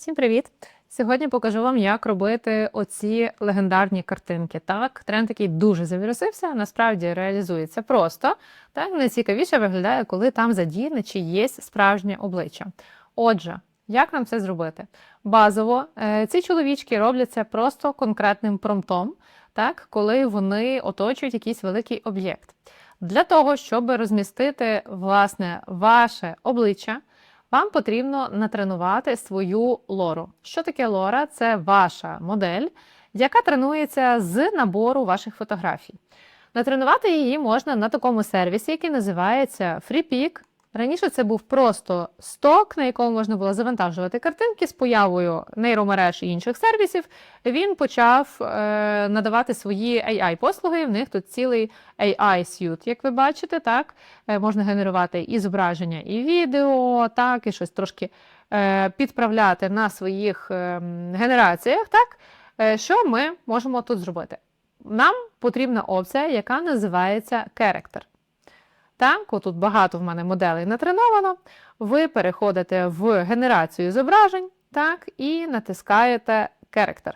Всім привіт! Сьогодні покажу вам, як робити оці легендарні картинки. Так, тренд який дуже завірусився, насправді реалізується просто. Так, найцікавіше виглядає, коли там задіяне чиєсь справжнє обличчя. Отже, як нам це зробити? Базово, е, ці чоловічки роблять це просто конкретним промптом, так, коли вони оточують якийсь великий об'єкт. Для того, щоб розмістити власне ваше обличчя, вам потрібно натренувати свою лору. Що таке лора? Це ваша модель, яка тренується з набору ваших фотографій. Натренувати її можна на такому сервісі, який називається FreePic. Раніше це був просто сток, на якому можна було завантажувати картинки з появою нейромереж і інших сервісів. Він почав е, надавати свої AI-послуги. В них тут цілий AI-сют, як ви бачите, так Е, можна генерувати і зображення, і відео, так, і щось трошки е, підправляти на своїх е, генераціях. Так, Е, що ми можемо тут зробити? Нам потрібна опція, яка називається Character. Так, отут багато в мене моделей натреновано. Ви переходите в генерацію зображень так, і натискаєте Character.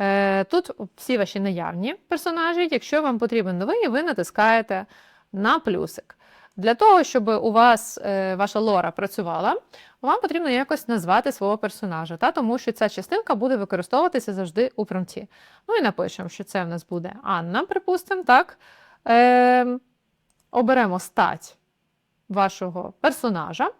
Е, Тут всі ваші наявні персонажі. Якщо вам потрібен новий, ви натискаєте на плюсик. Для того, щоб у вас е, ваша лора працювала, вам потрібно якось назвати свого персонажа, та, тому що ця частинка буде використовуватися завжди у промпті. Ну і напишемо, що це в нас буде Анна, припустимо, так. Е, оберемо стать вашого персонажа.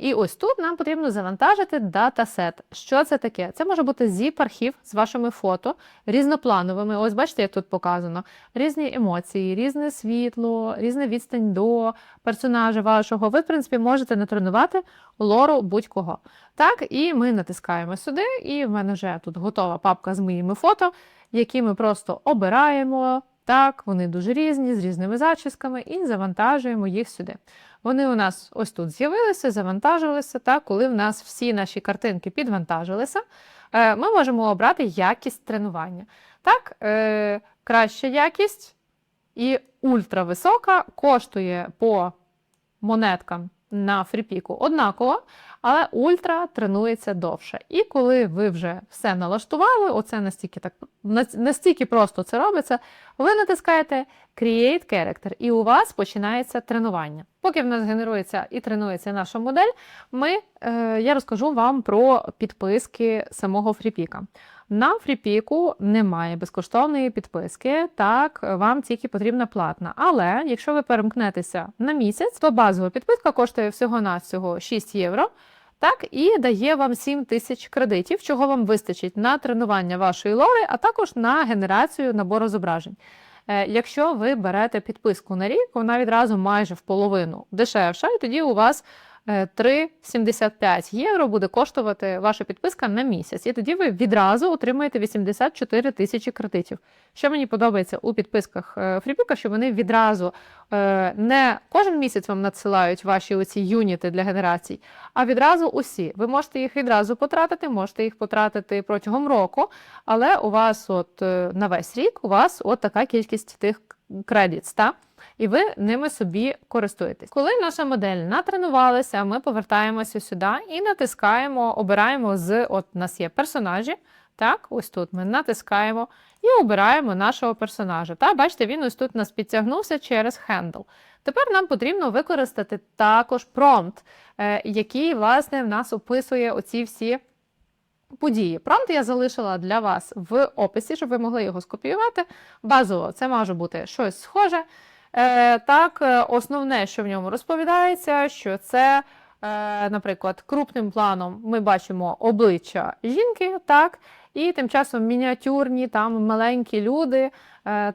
І ось тут нам потрібно завантажити датасет. Що це таке? Це може бути zip-архів з вашими фото, різноплановими. Ось бачите, як тут показано. Різні емоції, різне світло, різна відстань до персонажа вашого. Ви, в принципі, можете натренувати лору будь-кого. Так, і ми натискаємо сюди, і в мене вже тут готова папка з моїми фото, які ми просто обираємо. Так, вони дуже різні, з різними зачісками, і завантажуємо їх сюди. Вони у нас ось тут з'явилися, завантажилися. Так, коли в нас всі наші картинки підвантажилися, е, ми можемо обрати якість тренування. Так, е, краща якість і ультрависока коштує по монеткам на фріпіку однаково, але ультра тренується довше. І коли ви вже все налаштували, оце настільки так настільки просто це робиться, ви натискаєте Create Character, і у вас починається тренування. Поки в нас генерується і тренується наша модель, ми, е, я розкажу вам про підписки самого фріпіка. На фріпіку немає безкоштовної підписки, так вам тільки потрібна платна. Але якщо ви перемкнетеся на місяць, то базова підписка коштує всього-навсього 6 євро. Так, і дає вам 7 тисяч кредитів, чого вам вистачить на тренування вашої лори, а також на генерацію набору зображень. Е, Якщо ви берете підписку на рік, вона відразу майже в половину дешевша, і тоді у вас 3,75 євро буде коштувати ваша підписка на місяць. І тоді ви відразу отримаєте 84 тисячі кредитів. Що мені подобається у підписках е, Фріпіка, що вони відразу е, не кожен місяць вам надсилають ваші оці юніти для генерацій, а відразу усі. Ви можете їх відразу потратити, можете їх потратити протягом року, але у вас от е, на весь рік у вас от така кількість тих кредитів. І ви ними собі користуєтесь. Коли наша модель натренувалася, ми повертаємося сюди і натискаємо, обираємо з от у нас є персонажі. Так, ось тут ми натискаємо і обираємо нашого персонажа. Та бачите, він ось тут нас підтягнувся через handle. Тепер нам потрібно використати також промпт, е, який, власне, в нас описує оці всі події. Промпт я залишила для вас в описі, щоб ви могли його скопіювати. Базово, це може бути щось схоже. Е, так, е, основне, що в ньому розповідається, що це, е, наприклад, крупним планом ми бачимо обличчя жінки, так, і тим часом мініатюрні там маленькі люди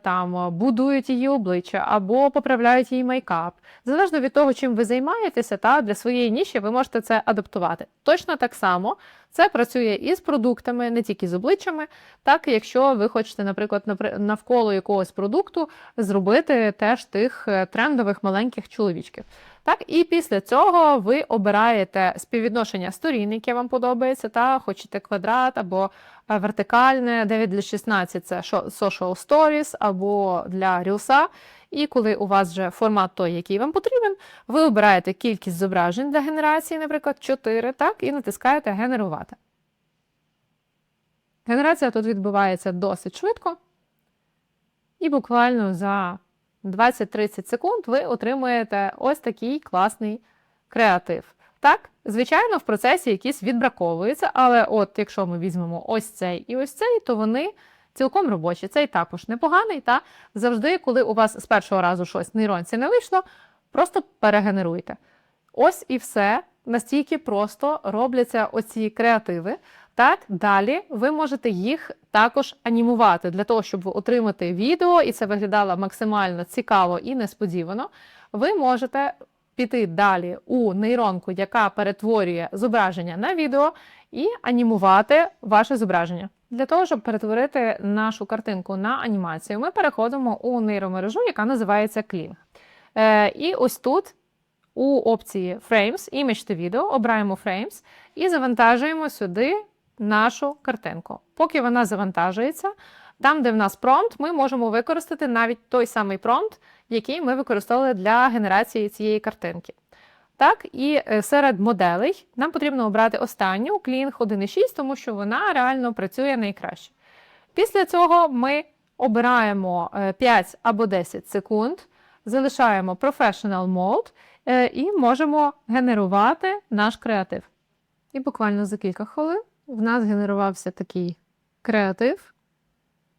там будують її обличчя або поправляють її мейкап. Залежно від того, чим ви займаєтеся, та для своєї ніші ви можете це адаптувати. Точно так само це працює і з продуктами, не тільки з обличчями, так якщо ви хочете, наприклад, навколо якогось продукту зробити теж тих е, трендових маленьких чоловічків. Так, і після цього ви обираєте співвідношення сторін, яке вам подобається, та хочете квадрат або е, вертикальне, 9 для 16 це social stories або для рілса. І коли у вас вже формат той, який вам потрібен, ви обираєте кількість зображень для генерації, наприклад, 4, так, і натискаєте генерувати. Генерація тут відбувається досить швидко, і буквально за 20-30 секунд ви отримуєте ось такий класний креатив. Так, звичайно, в процесі якісь відбраковуються, але от якщо ми візьмемо ось цей і ось цей, то вони цілком робочі. Цей також непоганий. Та завжди, коли у вас з першого разу щось в нейронці не вийшло, просто перегенеруйте. Ось і все. Настільки просто робляться оці креативи. Так, далі ви можете їх також анімувати для того, щоб отримати відео, і це виглядало максимально цікаво і несподівано. Ви можете піти далі у нейронку, яка перетворює зображення на відео, і анімувати ваше зображення. Для того, щоб перетворити нашу картинку на анімацію, ми переходимо у нейромережу, яка називається Kling. Е, і ось тут у опції Frames, Image to Video, обираємо Frames і завантажуємо сюди нашу картинку. Поки вона завантажується, там, де в нас промпт, ми можемо використати навіть той самий промпт, який ми використовували для генерації цієї картинки. Так, і е, серед моделей нам потрібно обрати останню Kling 1.6, тому що вона реально працює найкраще. Після цього ми обираємо е, 5 або 10 секунд, залишаємо Professional Mode е, і можемо генерувати наш креатив. І буквально за кілька хвилин в нас генерувався такий креатив,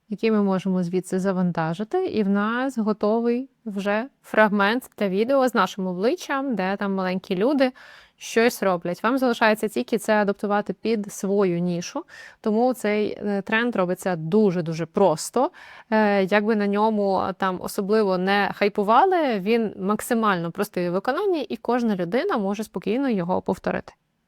який ми можемо звідси завантажити, і в нас готовий вже фрагмент та відео з нашим обличчям, де там маленькі люди щось роблять. Вам залишається тільки це адаптувати під свою нішу, тому цей е, тренд робиться дуже-дуже просто. Е, Якби на ньому там особливо не хайпували, він максимально простий у виконанні, і кожна людина може спокійно його повторити.